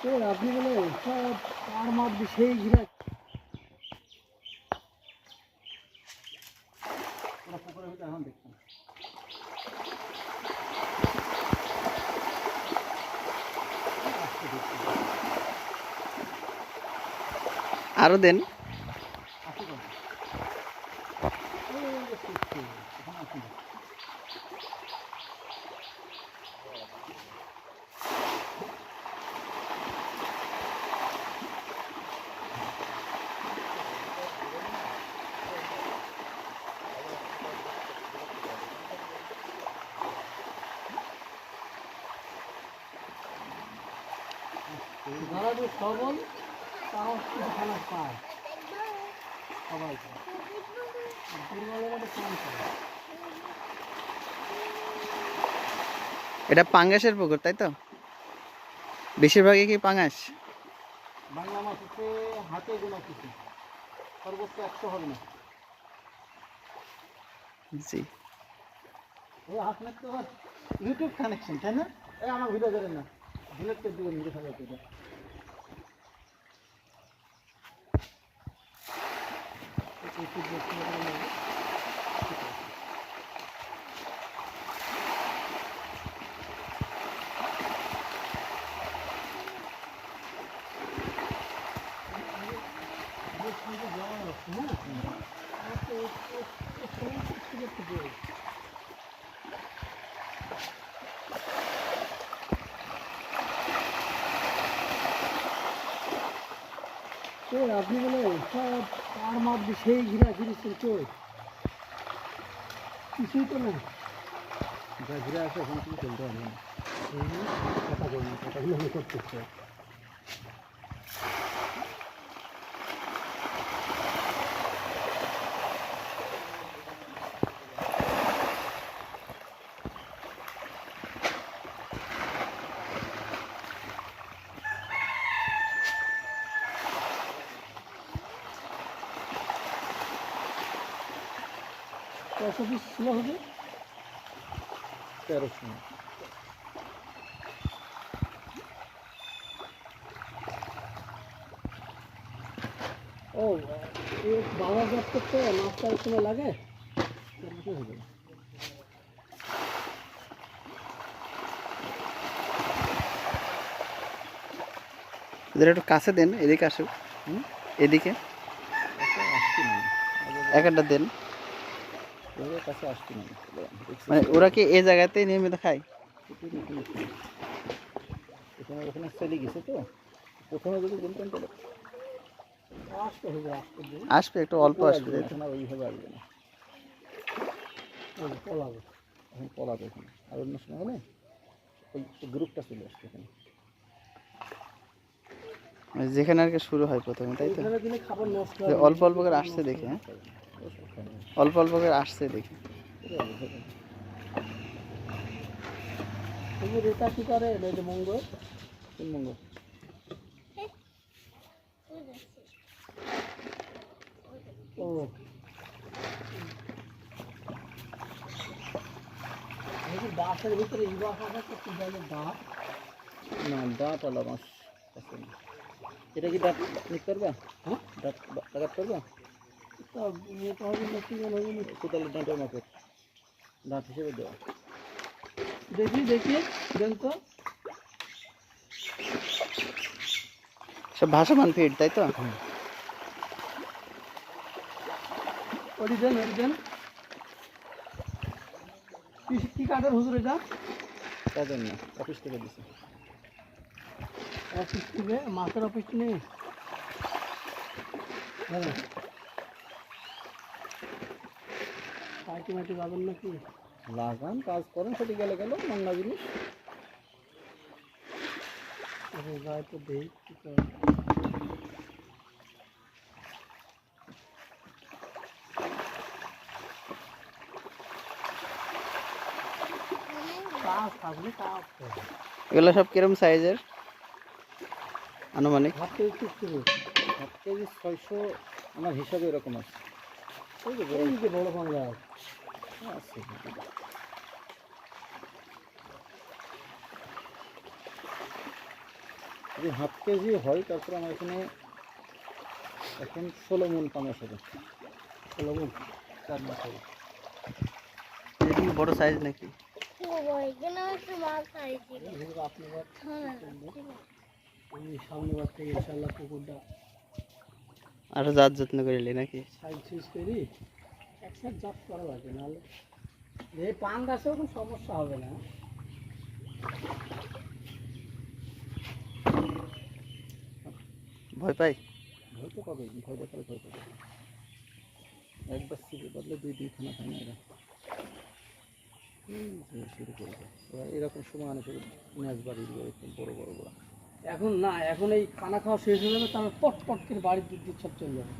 আপনি বলে সব মধ্যে সেই ঘিরা আরও দেন আসি কোন এই যে শিখছে, এখন আসি না। যারা যে সবল তারাও কিছু খানা পায়। সবাই পায় আর কম পায় এটা পাঙ্গাসের পুকুর তাই তো? বেশিরভাগই কি পাঙ্গাস? বাংলা মাছ হচ্ছে হাতে গোনা কিছু। সর্বোচ্চ একশো হবে না। জি। ওই আপনার তো ইউটিউব কানেকশন তাই না? এই আমার ভিডিও করেন না। 저녁 때 지금 이렇게 살았거든. 이렇게 이렇게 তো আপনি বলে সব তার দিয়ে সেই ঘিরা ঘিরেছেন চোর কিছুই তো না। যা ঘিরে আছে এখন কিছু চলতে হবে না। কথা বলুন কথাগুলো আমি করতেছি কত পিস ছিল হবে তেরোশো ও বাবা জব করতে মাছটা সময় লাগে তেরোশো হবে এদের একটু কাছে দেন এদিকে আসুক? এদিকে। এক একটা দেন। ওদের কাছে আসছি না মানে ওরা কি এই জায়গাতেই নিয়মিত খায়? এখানে ওখানে চলে গেছে তো। প্রথমে যদি বলতেন তাহলে আসতে হবে আসবে একটু অল্প আসবে তো? ওইভাবে আসবে না। পলাবে। এখন পলাবে এখানে। আর অন্য সময় হলে ওই গ্রুপটা চলে আসবে এখানে। মানে যেখানে আর কি শুরু হয় প্রথমে তাই তো? অল্প অল্প করে আসছে দেখে হ্যাঁ। অল্প অল্প করে আসছে দেখে। তুমি রেতা কি করে? এই যে মঙ্গল। কোন মঙ্গল। ও। দাঁতের ভিতরে ইবা খাবার তো কি বলে দাঁত না দাঁত আলা মাছ এটা কি দাঁত নিতে পারবা? হ্যাঁ? দাঁত লাগাতে পারবা? হবে না কি হবে না হিসেবে দেওয়া দেখি দেখি দেন তো সব ভাসমান ফিড তাই তো? ওটি দেন ওটি দেন। কি কি কাঠের হুজুর এটা? কাদের না অফিস থেকে দিছে। অফিস থেকে মাছের অফিস নেই হ্যাঁ। পার্টি মাটি লাগান নাকি? লাগান কাজ করেন সেটি গেলে গেল মান্না জিনিস। তো দেই এগুলো সব কিরম সাইজের? আনুমানিক? Half KG. হাফ কেজি ছয়শো আমার হিসাবে এরকম আছে। ওই যে বড় বাংলা আছে। যদি হাফ কেজি হয় তারপর আমার এখানে এখন ষোলো মন পাঙাশ হবে ষোলো মন চার মাস হবে। বড় সাইজ নাকি? আমি সামনে বার থেকে ইনশাল্লাহ পুকুরটা আরও জাত যত্ন করিলি নাকি? করি একসাথে জাত করা লাগবে নাহলে এই পান গাছেও কোনো সমস্যা হবে না। ভয় পাই? ভয় তো পাবে ভয় দেখালে ভয় পাবে। একবার সিপে বদলে দুই দিন খানা খায় না এরা। শুরু করবে এরকম সময় আনে শুরু ম্যাচ বাড়ি বড় বড় বড়। এখন না, এখন এই খানা খাওয়া শেষ হয়ে যাবে, তারপর পট পট করে বাড়ির দিক দিয়ে সব চলে যাবে।